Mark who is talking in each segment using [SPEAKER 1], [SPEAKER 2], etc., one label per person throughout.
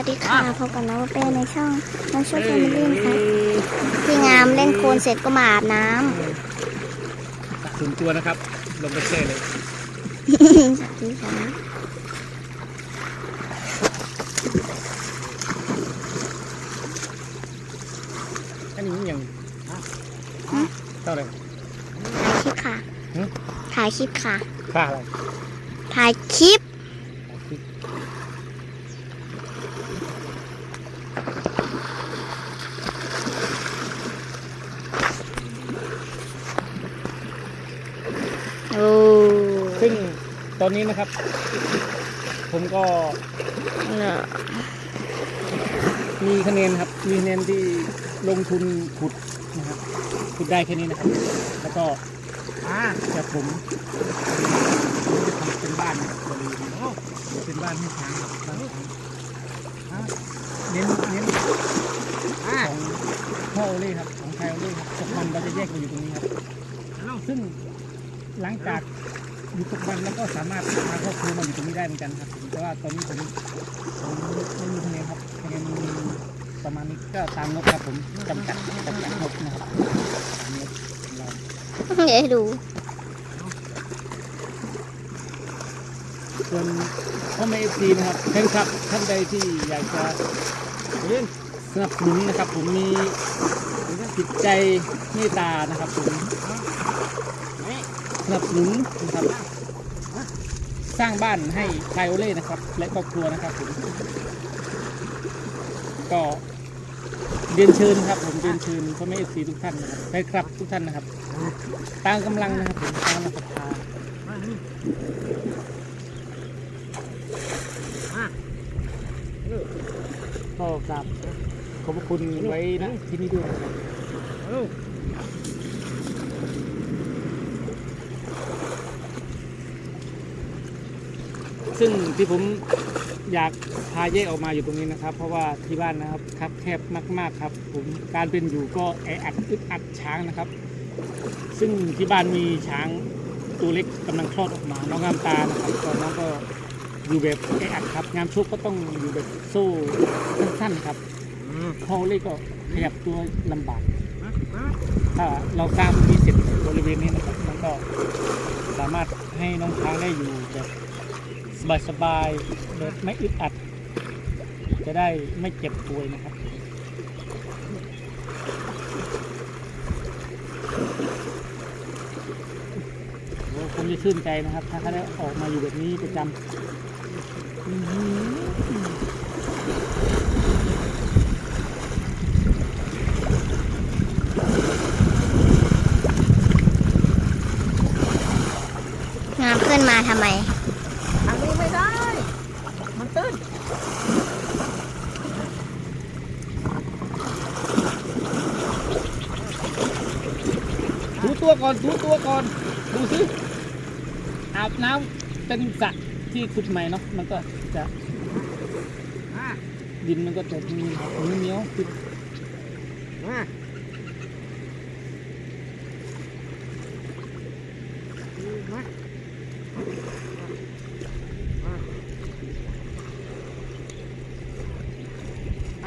[SPEAKER 1] วัสดีค่ะพบกับน้องเป้ในช่องน้องช่วยแฟมิลี่นะคะพี่งามเล่นโคลนเสร็จก็มาอาบน้
[SPEAKER 2] ถึงตัวนะครับ ลงไปแช่เลยำ
[SPEAKER 1] สวัสดีค่ะ
[SPEAKER 2] อันนี้ยังเท่าไหร่
[SPEAKER 1] ถ่ายคลิปค่ะ
[SPEAKER 2] หึ
[SPEAKER 1] ถ่ายคลิปค่ะ
[SPEAKER 2] ค่าอะไร
[SPEAKER 1] ถ่ายคลิป
[SPEAKER 2] ตอนนี้นะครับ ผมก็มีคะแนนครับ มีคะแนนที่ลงทุนขุดนะครับขุดได้แค่นี้นะครับ แล้วก็จะผมจะทำเป็นบ้านบริเวณเป็นบ้านให้ช้างครับเน้นเน้นของพ่อโอเล่ครับของไทยโอเล่ครับตกมันเราจะแยกมาอยู่ตรงนี้ครับซึ่งหลังจาก อยู่ตกมันแล้วก็สามารถพาครอบครัวมาอยู่ตรงนี้ได้เหมือนกันครับผมแต่ว่าตอนนี้ผมผมไม่มีคะแนนครับคะแนนมีประมาณนี้ก็ตามงบครับผมจำกัดจำกัดงบนะครับตามงบของเรา
[SPEAKER 1] เดี๋ยวให้ดู
[SPEAKER 2] ส่วนพ่อแม่เอฟซีนะครับแฟนคลับท่านใดที่อยากจะเล่นสนับสนุนนะครับ ผมมีจิตใจเมตตานะครับผม สนับสนุนนะครับ สร้างบ้านให้ไคโอเล่นะครับ และครอบครัวนะครับผมก็เรียนเชิญครับ ผมเรียนเชิญพ่อแม่เอฟซีทุกท่านนะครับแฟนคลับทุกท่านนะครับตามกำลังนะครับผมตามกำลังศรัทธาก็กราบขอบพระคุณไว้นะที่นี่ด้วยนะครับ ซึ่งที่ผมอยากพาแยกออกมาอยู่ตรงนี้นะครับ เพราะว่าที่บ้านนะครับครับแคบมากๆครับ ผมการเป็นอยู่ก็แออัดอึดอัดช้างนะครับ ซึ่งที่บ้านมีช้างตัวเล็กกำลังคลอดออกมาน้องงามตานะครับก็น้องก็อยู่แบบแออัดครับงามชุกก็ต้องอยู่แบบโซ่สั้นๆครับพอเล่ก็ขยับตัวลำบากถ้าเราสร้างมีเสร็จบริเวณนี้นะครับมันก็สามารถให้น้องช้างได้อยู่แบบ สบายๆแบบไม่อึดอัด จะได้ไม่เจ็บป่วยนะครับ คงจะชื่นใจนะครับ ถ้าเขาได้ออกมาอยู่แบบนี้ประจำ
[SPEAKER 1] งามขึ้นมาทำไม
[SPEAKER 3] มันตื้น
[SPEAKER 2] ถูตัวก่อนถูตัวก่อน ดูสิอาบน้ำเป็นสระที่ขุดใหม่เนาะมันก็จะดินมันก็จะมีเหนียวๆติด
[SPEAKER 3] มา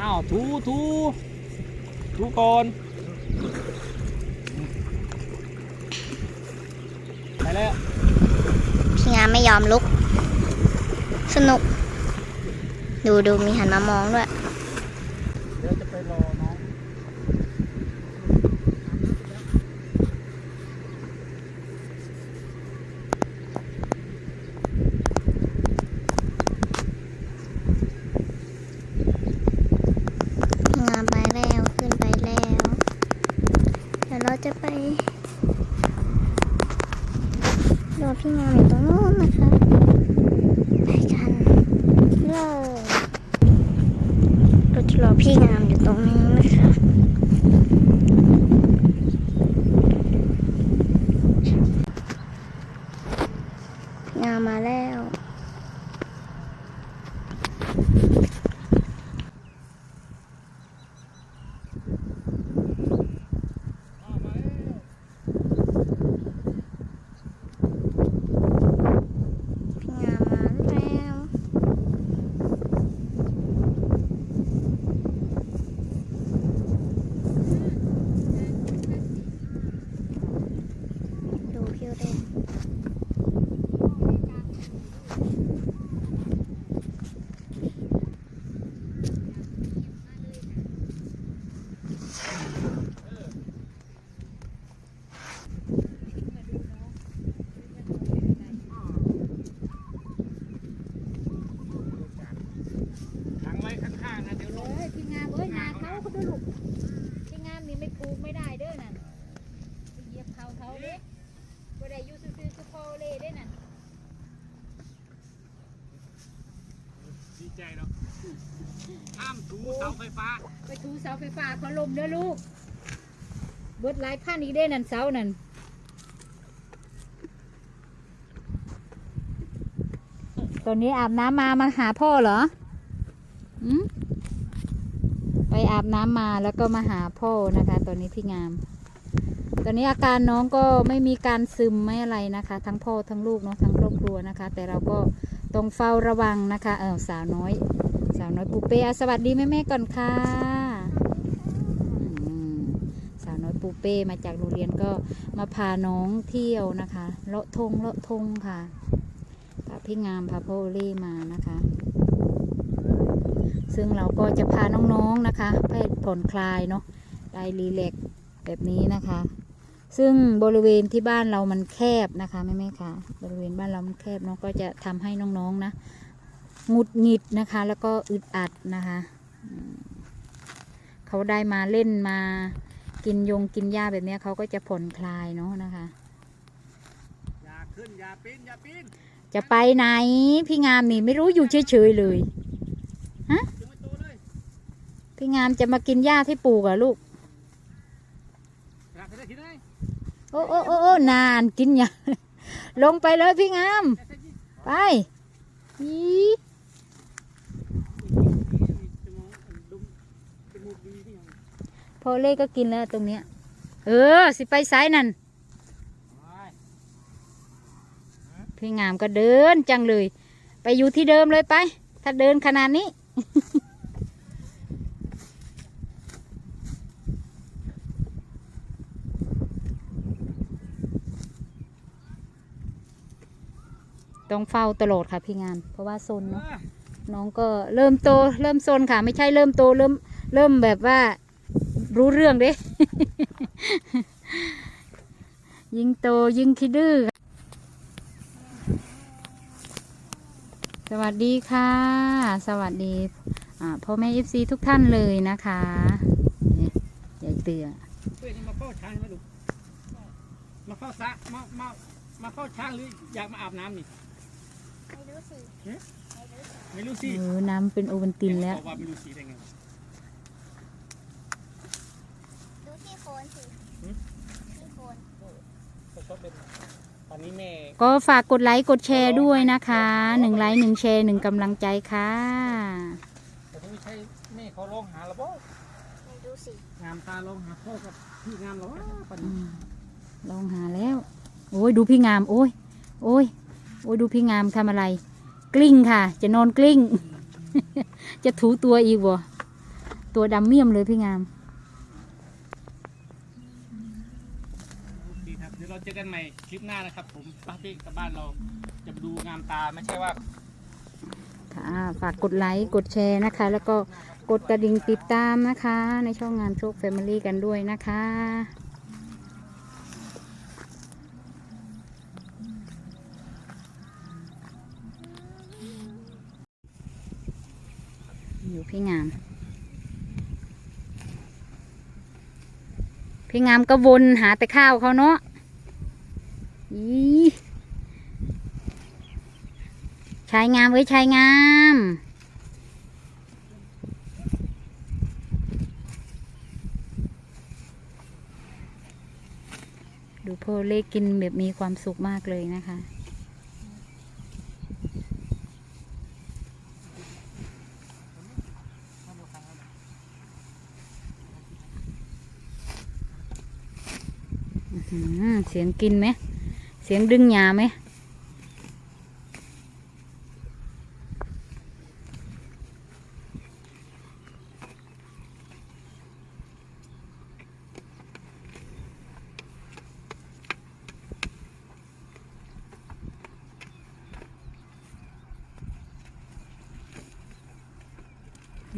[SPEAKER 2] อ้าวถูถูถูก่อนไปแล้ว
[SPEAKER 1] พี่งามไม่ยอมลุก สนุก ดูดูมีหันมามองด้วย
[SPEAKER 2] เดี๋ยวจะไปรอน้อง
[SPEAKER 1] พี่งามไปแล้วขึ้นไปแล้ว เดี๋ยวเราจะไปรอพี่งามอยู่ตรง นู้นนะคะไปกันเลยเราจะรอพี่งามอยู่ตรงนี้นะคะพี่งามมาแล้ว พี่งามมาแล้วา
[SPEAKER 2] กนะเดี๋ยวลง
[SPEAKER 4] เอ้ยพี่งามเอ้ยนา เขาเขาด้วยลูกพี่งามนี่ไม่ปลูกไม่ได้เด้อนั่นไปเหยียบเขาเขาเด้บ่ได้อยู่ซื่อๆคือพอเล่เด้นั่น
[SPEAKER 2] ดีใจเนาะห้ามถูเสาไฟฟ้า
[SPEAKER 4] ไปถูเสาไฟฟ้าเขาลมเด้อลูกเบิดหลายขั้นอีกเด้นั่นเสานั่นตอนนี้อาบน้ำมามาหาพ่อเหรออืมไป อาบน้ำมาแล้วก็มาหาพ่อนะคะ ตอนนี้พี่งาม ตอนนี้อาการน้องก็ไม่มีการซึมไม่อะไรนะคะ ทั้งพ่อทั้งลูกเนาะทั้งครอบครัวนะคะ แต่เราก็ต้องเฝ้าระวังนะคะเออสาวน้อย สาวน้อยปูเป้อะสวัสดีแม่แม่ก่อนค่ะอืมสาวน้อยปูเป้มาจากโรงเรียนก็มาพาน้องเที่ยวนะคะเลาะทงเลาะทงค่ะพาพี่งามพาพ่อโอเล่มานะคะ ซึ่งเราก็จะพาน้องๆนะคะไปผ่อนคลายเนาะได้รีแลกซ์แบบนี้นะคะ ซึ่งบริเวณที่บ้านเรามันแคบนะคะแม่แม่ๆค่ะบริเวณบ้านเรามันแคบเนาะก็จะทำให้น้องๆนะหงุดหงิดนะคะ แล้วก็อึดอัดนะคะอืมเขาได้มาเล่นมากินยงกินหญ้าแบบเนี้ยเขาก็จะผ่อนคลายเนาะนะคะ
[SPEAKER 2] อย่าขึ้นอย่าปีนอย่าปีน
[SPEAKER 4] จะไปไหนพี่งามนี่ไม่รู้อยู่เฉยๆเลย
[SPEAKER 2] ยังไม่โตเลย
[SPEAKER 4] พี่งามจะมากินหญ้าที่ปลูกเหรอะลูก
[SPEAKER 2] อยากได้ที่ไหน
[SPEAKER 4] โอ้โอ้โอ้โอ้นานกินหญ้าลงไปเลยพี่งาม
[SPEAKER 2] อยากได้ที่
[SPEAKER 4] ไปอี
[SPEAKER 2] จมูกดุมจมูกดีที่ยัง
[SPEAKER 4] พอเล่ก็กินแล้วตรงเนี้ย เออ สิไปไซนั่น พี่งามก็เดินจังเลย ไปอยู่ที่เดิมเลยไป ถ้าเดินขนาดนี้ ต้องเฝ้าตลอดค่ะพี่งาม เพราะว่าซนเนาะน้องก็เริ่มโตเริ่มซนค่ะ ไม่ใช่เริ่มโตเริ่มเริ่มแบบว่ารู้เรื่องเด้ ยิ่งโตยิ่งคิดดื้อสวัสดีค่ะ สวัสดีพ่อแม่เอฟซีทุกท่านเลยนะคะนี่เตือ
[SPEAKER 2] มาเฝ้าช้างไหมลูกมาเฝ้าสระมามามาเฝ้าช้างหรืออยากมาอาบน้ำนี่
[SPEAKER 1] ไม่รู้สิ
[SPEAKER 2] ไม่รู้สิ
[SPEAKER 4] เออน้ำเป็นโอวัลตินแล้ว
[SPEAKER 2] บอกว่าไม่รู้สิได้ไง
[SPEAKER 1] ดูที่โคนสิ
[SPEAKER 2] หืม
[SPEAKER 1] ที่โคน
[SPEAKER 2] ก็ชอบเป็นตอนนี้แม่
[SPEAKER 4] ก็ฝากกดไลค์กดแชร์ด้วยนะคะหนึ่งไลค์หนึ่งแชร์หนึ่งกำลังใจค่ะ
[SPEAKER 2] แต่ไม่ใช่แม่เขาร้องหาเราบ่
[SPEAKER 1] ไม่รู้สิ
[SPEAKER 2] งามตาร้องหาพ่อกับพี่งามเราว่าปัน
[SPEAKER 4] อืมลองหาแล้ว โอ้ยดูพี่งาม โอ้ย โอ้ย โอ้ยดูพี่งามทำอะไร กลิ้งค่ะ จะนอนกลิ้ง จะถูตัวอีกบ่ตัวดำเมี่ยมเลยพี่งาม
[SPEAKER 2] ดีครับเดี๋ยวเราเจอกันใหม่คลิปหน้านะครับ ผมป้าพี่กับบ้านเราจะมาดูงามตาไม่ใช่ว่า
[SPEAKER 4] ค่ะฝากกดไลค์กดแชร์นะคะ แล้วก็กดกระดิ่งติดตามนะคะ ในช่องงานโชคแฟมิลี่กันด้วยนะคะ อยู่พี่งาม พี่งามก็วนหาแต่ข้าวเขาเนาะอีชายงามเว้ยชายงามดูพ่อเล็กกินแบบมีความสุขมากเลยนะคะ อื้อหือ เสียงกินไหม เสียงดึงหยาไหม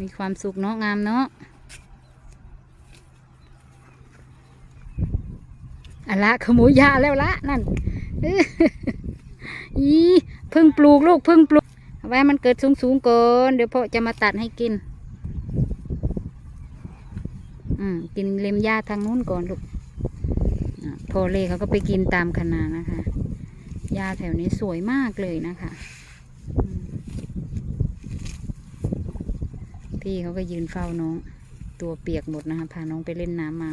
[SPEAKER 4] มีความสุขเนาะงามเนาะ อะละขโมยยาแล้วละนั่นอีเพิ่งปลูกลูกเพิ่งปลูกไว้มันเกิดสูงสูงก่อนเดี๋ยวพ่อจะมาตัดให้กิน อืมกินเล็มหญ้าทางนู้นก่อนลูกอะพอเลเขาก็ไปกินตามคณะนะคะหญ้าแถวนี้สวยมากเลยนะคะพี่เขาก็ยืนเฝ้าน้อง ตัวเปียกหมดนะคะพาน้องไปเล่นน้ำมา